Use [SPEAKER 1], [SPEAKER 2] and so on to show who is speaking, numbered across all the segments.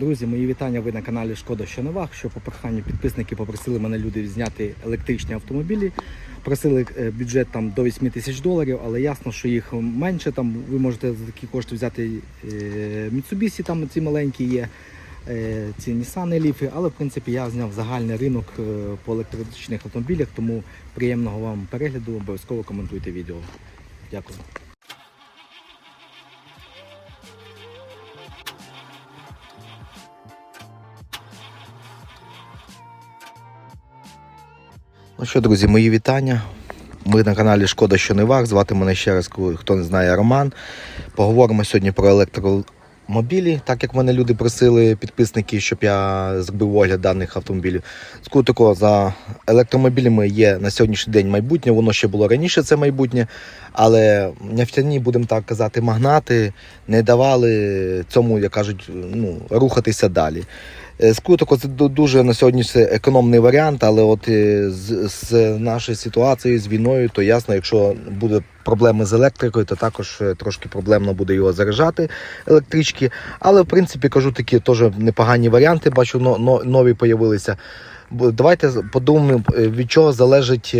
[SPEAKER 1] Друзі, мої вітання. Ви на каналі Шкода що не ваг. Що по проханню підписники попросили мене люди зняти електричні автомобілі. Просили е, бюджет там до 8 тисяч доларів, але ясно, що їх менше. Там ви можете за такі кошти взяти е, Mitsubishi, там ці маленькі є. е, Ці Nissan Leaf, але в принципі я зняв загальний ринок по електричних автомобілях, тому приємного вам перегляду, обов'язково коментуйте відео. Дякую. Ну що, друзі, мої вітання. Ми на каналі Шкода що не ваг. Звати мене ще раз, хто не знає, Роман. Поговоримо сьогодні про електромобілі, так як мене люди просили, підписники, щоб я зробив огляд даних автомобілів. Скажу такого, за електромобілями є на сьогоднішній день майбутнє, воно ще було раніше, це майбутнє, але нефтяні, будемо так казати, магнати не давали цьому, як кажуть, ну, рухатися далі. Е, Скуток це дуже на сьогодні економний варіант, але от е, з, з нашою ситуацією, з війною, то ясно, якщо буде проблеми з електрикою, то також е, трошки проблемно буде його заряджати електрички. Але в принципі кажу такі теж непогані варіанти. Бачу, но, но, нові появилися. Давайте подумаємо, від чого залежить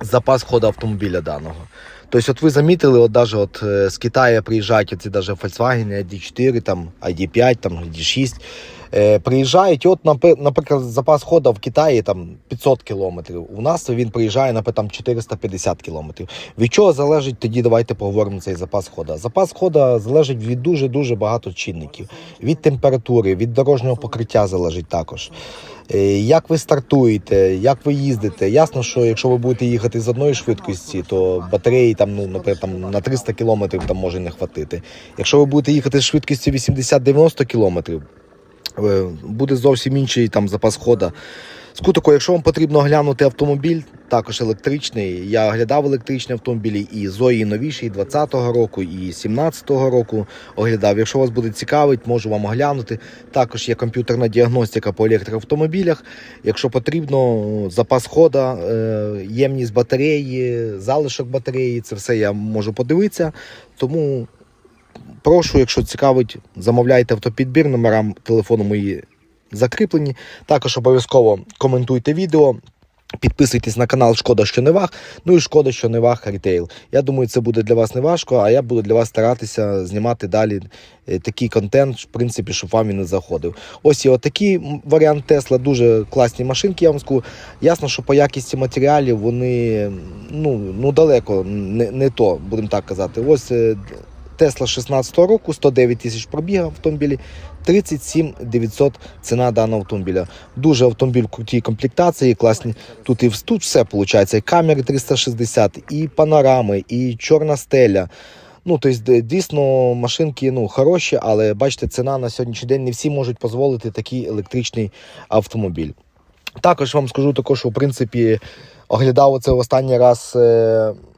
[SPEAKER 1] запас ходу автомобіля даного. Тобто, от ви замітили, от даже от з Китаю приїжджають оці даже Volkswagen ID4, там ID5, там ID6. Е, приїжджають, от, наприклад, запас ходу в Китаї там 500 кілометрів. У нас він приїжджає, наприклад, там 450 кілометрів. Від чого залежить тоді? Давайте поговоримо цей запас ходу. Запас ходу залежить від дуже дуже багато чинників. Від температури, від дорожнього покриття залежить також. Е, Як ви стартуєте, як ви їздите? Ясно, що якщо ви будете їхати з одної швидкості, то батареї там, ну, наприклад, там, на 300 кілометрів там може не хватити. Якщо ви будете їхати з швидкістю 80-90 кілометрів, буде зовсім інший там запас хода. Скутико, якщо вам потрібно глянути автомобіль, також електричний. Я оглядав електричні автомобілі і Зої новіші, і 20-го року, і 17-го року оглядав. Якщо вас буде цікавить, можу вам оглянути. Також є комп'ютерна діагностика по електроавтомобілях. Якщо потрібно, запас хода, е, ємність батареї, залишок батареї, це все я можу подивитися. Тому прошу, якщо цікавить, замовляйте автопідбір, номерам телефону мої закріплені. Також обов'язково коментуйте відео. Підписуйтесь на канал Шкода, що не ваг. Ну і шкода, що не ваг рітейл. Я думаю, це буде для вас не важко, а я буду для вас старатися знімати далі е, такий контент, в принципі, щоб вам він не заходив. Ось є отакий варіант Тесла, дуже класні машинки. Я вам скажу. Ясно, що по якісті матеріалів вони ну, ну далеко не, не то, будемо так казати. Ось е, Тесла 16 року, 109 тисяч пробіг автомобілі, 37 900 ціна даного автомобіля. Дуже автомобіль в крутій комплектації, класні. Тут і тут все виходить. І камери 360, і панорами, і чорна стеля. Ну, тобто, дійсно, машинки ну, хороші, але бачите, ціна на сьогоднішній день не всі можуть дозволити такий електричний автомобіль. Також вам скажу також, що в принципі оглядав оце в останній раз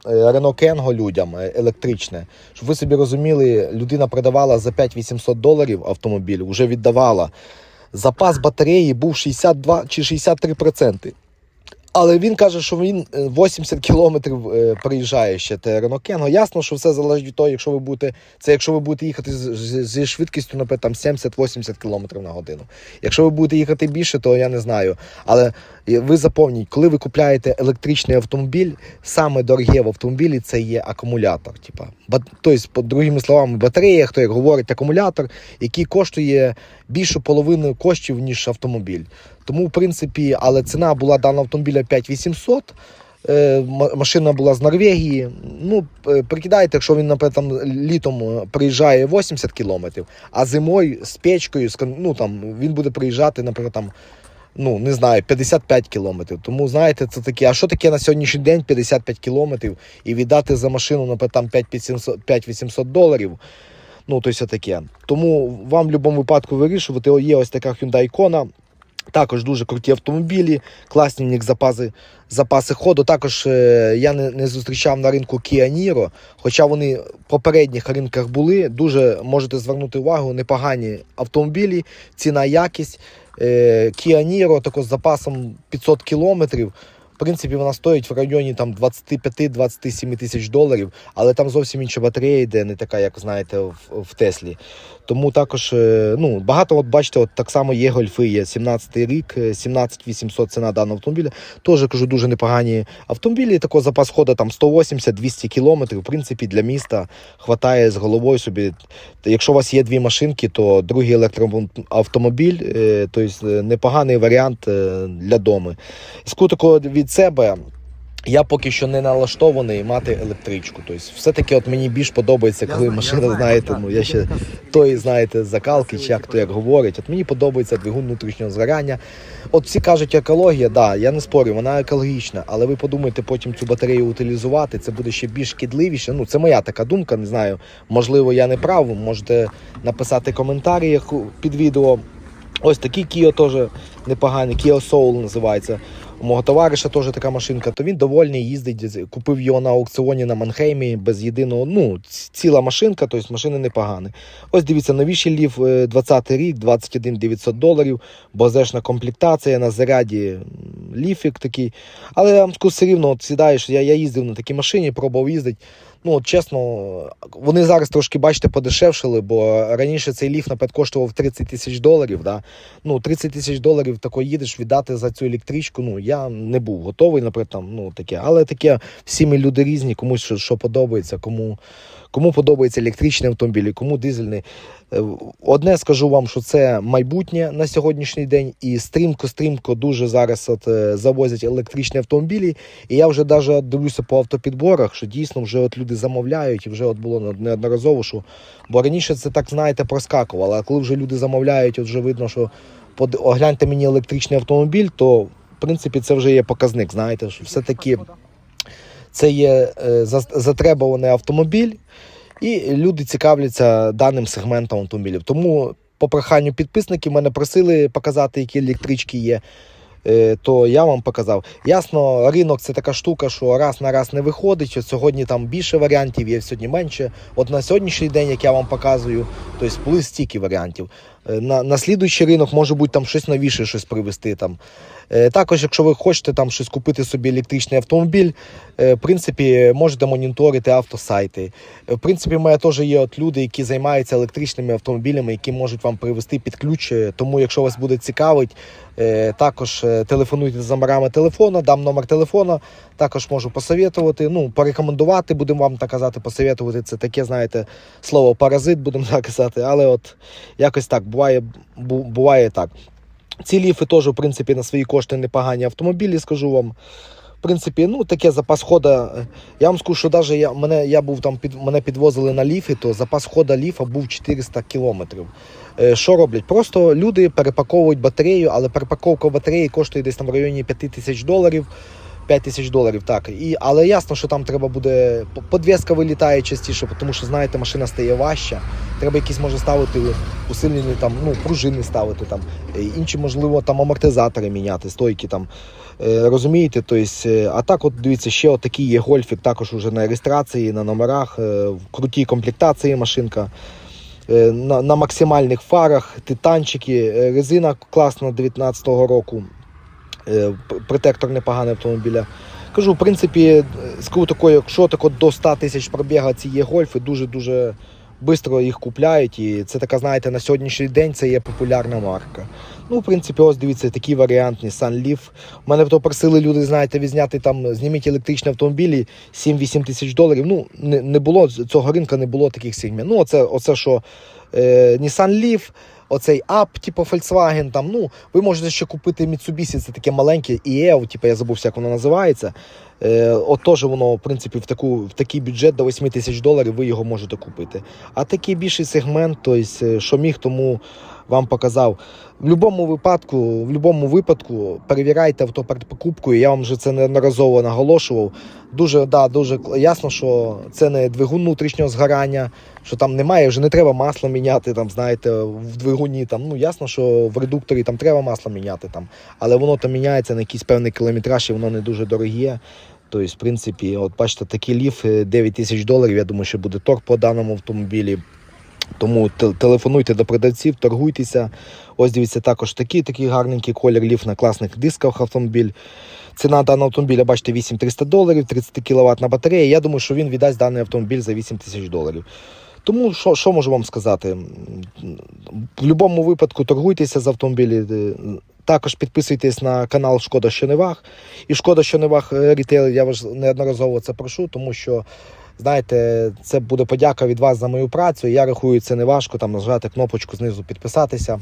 [SPEAKER 1] Рено Кенго людям е, електричне. Щоб ви собі розуміли, людина продавала за 5800 доларів автомобіль, вже віддавала. Запас батареї був 62 чи 63%. Але він каже, що він е, 80 кілометрів е, приїжджає ще те Renault Kengo. Ясно, що все залежить від того, якщо ви будете, це якщо ви будете їхати зі швидкістю, наприклад, там 70-80 кілометрів на годину. Якщо ви будете їхати більше, то я не знаю. Але е, ви запомніть, коли ви купляєте електричний автомобіль, саме дороге в автомобілі це є акумулятор. Типа, тобто, другими словами, батарея, хто як говорить, акумулятор, який коштує більшу половину коштів, ніж автомобіль. Тому, в принципі, але ціна була даного автомобіля 5800. Е, Машина була з Норвегії. Ну, е, прикидайте, якщо він, наприклад, там літом е, приїжджає 80 кілометрів, а зимою з печкою, ну, там, він буде приїжджати, наприклад, там, ну, не знаю, 55 кілометрів. Тому, знаєте, це таке, а що таке на сьогоднішній день 55 кілометрів і віддати за машину, наприклад, там 5800 5800 доларів. Ну, то есть таке. Тому вам в будь-якому випадку вирішувати. Є ось така Hyundai Kona. Також дуже круті автомобілі, класні в них запаси, запаси ходу. Також е, я не, не зустрічав на ринку Kia Niro, хоча вони в попередніх ринках були. Дуже можете звернути увагу, непогані автомобілі, ціна, якість. Е, Kia Niro також з запасом 500 кілометрів. В принципі, вона стоїть в районі там 25-27 тисяч доларів, але там зовсім інша батарея йде, не така, як знаєте, в, в Теслі. Тому також е, ну, багато, от бачите, от так само є гольфи, є 17-й рік, е, 17800 ціна даного автомобіля. Теж кажу, дуже непогані автомобілі. Такого запас ходу там 180-200 кілометрів. В принципі, для міста хватає з головою собі. Якщо у вас є дві машинки, то другий електроавтомобіль, е, тобто е, непоганий варіант е, для дому. Скажу такого від себе. Я поки що не налаштований мати електричку. Тобто, все-таки от мені більш подобається, коли машина, знаєте, ну я ще тої, знаєте, закалки, чи як то як говорять. От мені подобається двигун внутрішнього згорання. От всі кажуть, екологія, да, я не спорю, вона екологічна, але ви подумайте потім цю батарею утилізувати, це буде ще більш шкідливіше. Ну, це моя така думка, не знаю. Можливо, я не прав. Можете написати коментарі під відео. Ось такий Kia теж непоганий, Kia Soul називається. Мого товариша теж така машинка, то він довольний їздить. Купив його на аукціоні на Манхеймі без єдиного. Ну, ціла машинка, тобто машини непогані. Ось дивіться, новіший лів 20 рік, 21 900 доларів, базешна комплектація на заряді ліфік такий. Але я вам скажу, все рівно, от сідаєш, я, я їздив на такій машині, пробував їздити. Ну, от чесно, вони зараз трошки, бачите, подешевшили, бо раніше цей ліфт, наприклад, коштував 30 тисяч доларів. Да? Ну, 30 тисяч доларів тако їдеш віддати за цю електричку. Ну, я не був готовий, наприклад, там, ну, таке. Але таке, всі ми люди різні, комусь що, що подобається, кому, кому подобається електричний автомобіль, кому дизельний. Е, Одне скажу вам, що це майбутнє на сьогоднішній день, і стрімко-стрімко дуже зараз от, е, завозять електричні автомобілі. І я вже навіть дивлюся по автопідборах, що дійсно вже от люди замовляють, і вже от було неодноразово, що бо раніше це так, знаєте, проскакувало. А коли вже люди замовляють, от вже видно, що огляньте мені електричний автомобіль, то в принципі це вже є показник. Знаєте, що все-таки це є е, затребуваний автомобіль, і люди цікавляться даним сегментом автомобілів. Тому по проханню підписників мене просили показати, які електрички є. е, То я вам показав. Ясно, ринок це така штука, що раз на раз не виходить. От сьогодні там більше варіантів, є сьогодні менше. От на сьогоднішній день, як я вам показую, то есть були стільки варіантів. Е, На, на слідуючий ринок може бути там щось новіше, щось привезти там. Е, Також, якщо ви хочете там щось купити собі електричний автомобіль, е, в принципі, можете моніторити автосайти. В принципі, в мене теж є от люди, які займаються електричними автомобілями, які можуть вам привезти під ключ. Тому, якщо вас буде цікавить, також телефонуйте за номерами телефона, дам номер телефона, також можу посоветувати, ну, порекомендувати, будемо вам так казати, посоветувати. Це таке, знаєте, слово паразит, будемо так казати, але от якось так буває, буває так. Ці ліфи теж, в принципі, на свої кошти непогані автомобілі, скажу вам. В принципі, ну таке запас хода. е, Я вам скажу, що навіть я, мене, я був там під, мене підвозили на ліфи, то запас хода ліфа був 400 кілометрів. Е, Що роблять? Просто люди перепаковують батарею, але перепаковка батареї коштує десь там в районі 5 тисяч доларів. 5 тисяч доларів, так. І, але ясно, що там треба буде. по- Подвеска вилітає частіше, тому що, знаєте, машина стає важча. Треба якісь може ставити усилені там, ну, пружини ставити там, е, інші, можливо, там амортизатори міняти, стойки там. Е, Розумієте, тобто, е, а так, от дивіться, ще такий є гольфік, також уже на реєстрації, на номерах, в крутій комплектації машинка. На, на максимальних фарах, титанчики, резина класна 19-го року. Протектор непоганий автомобіля. Кажу, в принципі, скажу такою, якщо так от до 100 тисяч пробіга ці є гольфи, дуже-дуже швидко їх купляють. І це така, знаєте, на сьогоднішній день це є популярна марка. Ну, в принципі, ось дивіться, такий варіант Nissan Leaf. Мене то просили люди, знаєте, відзняти там, зніміть електричні автомобілі 7-8 тисяч доларів. Ну, не, не було цього ринку, не було таких сегментів. Ну, оце, оце що е, Nissan Leaf, оцей ап, типу Volkswagen, там, ну, ви можете ще купити Mitsubishi, це таке маленьке EO, типу, я забув, як воно називається. Е, от теж воно, в принципі, в, таку, в такий бюджет до 8 тисяч доларів ви його можете купити. А такий більший сегмент, тобто, що міг, тому вам показав. В будь-якому випадку, в будь-якому випадку перевіряйте авто перед покупкою. Я вам вже це неодноразово наголошував. Дуже, да, дуже ясно, що це не двигун внутрішнього згорання, що там немає, вже не треба масло міняти, там, знаєте, в двигуні. Там, ну, ясно, що в редукторі там треба масло міняти, там, але воно там міняється на якийсь певний кілометраж і воно не дуже дороге. Тобто, в принципі, от бачите, такий ліф е, 9 тисяч доларів. Я думаю, що буде торг по даному автомобілі. Тому телефонуйте до продавців, торгуйтеся. Ось дивіться, також такий такий гарненький колір ліф на класних дисках автомобіль. Ціна даного автомобіля, бачите, 8300 доларів, 30 кВт на батареї. Я думаю, що він віддасть даний автомобіль за 8 тисяч доларів. Тому що, що можу вам сказати? В будь-якому випадку торгуйтеся з автомобілі. Е, Також підписуйтесь на канал Шкода що не ваг. І Шкода що не ваг е, рітейл, я вас неодноразово це прошу, тому що. Знаєте, це буде подяка від вас за мою працю. Я рахую, це не важко там нажати кнопочку знизу підписатися.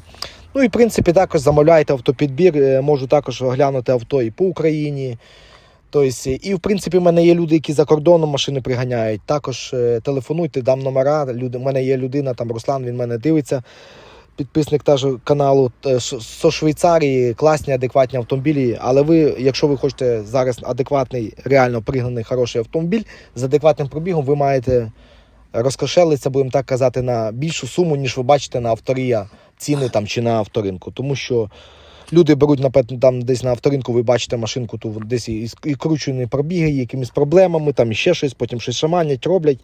[SPEAKER 1] Ну і в принципі також замовляйте автопідбір. Е, Можу також оглянути авто і по Україні. Тобто, і в принципі, в мене є люди, які за кордоном машини приганяють. Також е, телефонуйте, дам номера. Люди, у мене є людина, там Руслан, він мене дивиться. Підписник теж каналу е, з Швейцарії, класні, адекватні автомобілі. Але ви, якщо ви хочете зараз адекватний, реально пригнаний хороший автомобіль з адекватним пробігом, ви маєте розкошелитися, будемо так казати, на більшу суму, ніж ви бачите на авторія ціни там чи на авторинку. Тому що люди беруть, напевно, там десь на авторинку, ви бачите машинку, ту десь і, і кручені пробіги, якимись проблемами, там ще щось, потім щось шаманять, роблять.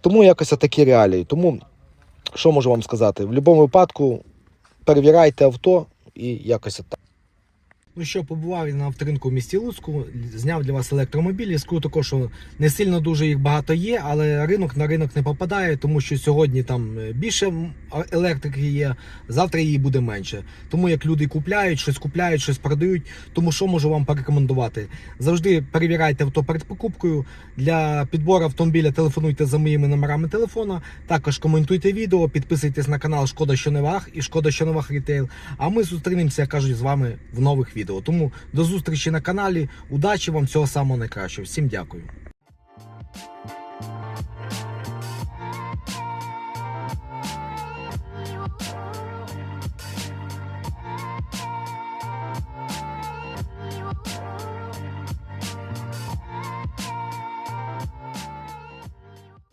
[SPEAKER 1] Тому якось такі реалії. Тому, що можу вам сказати? В будь-якому випадку перевіряйте авто і якось так. Ну що, побував я на авторинку в місті Луцьку, зняв для вас електромобілі. Скажу також, що не сильно дуже їх багато є, але ринок на ринок не попадає, тому що сьогодні там е, більше електрики є, завтра її буде менше. Тому як люди купляють, щось купляють, щось продають. Тому що можу вам порекомендувати? Завжди перевіряйте авто перед покупкою. Для підбору автомобіля телефонуйте за моїми номерами телефона. Також коментуйте відео, підписуйтесь на канал Шкода що не ваг і Шкода що не ваг Рітейл. А ми зустрінемося, як кажуть, з вами в нових відео. Тому до зустрічі на каналі. Удачі вам, всього самого найкращого. Всім дякую.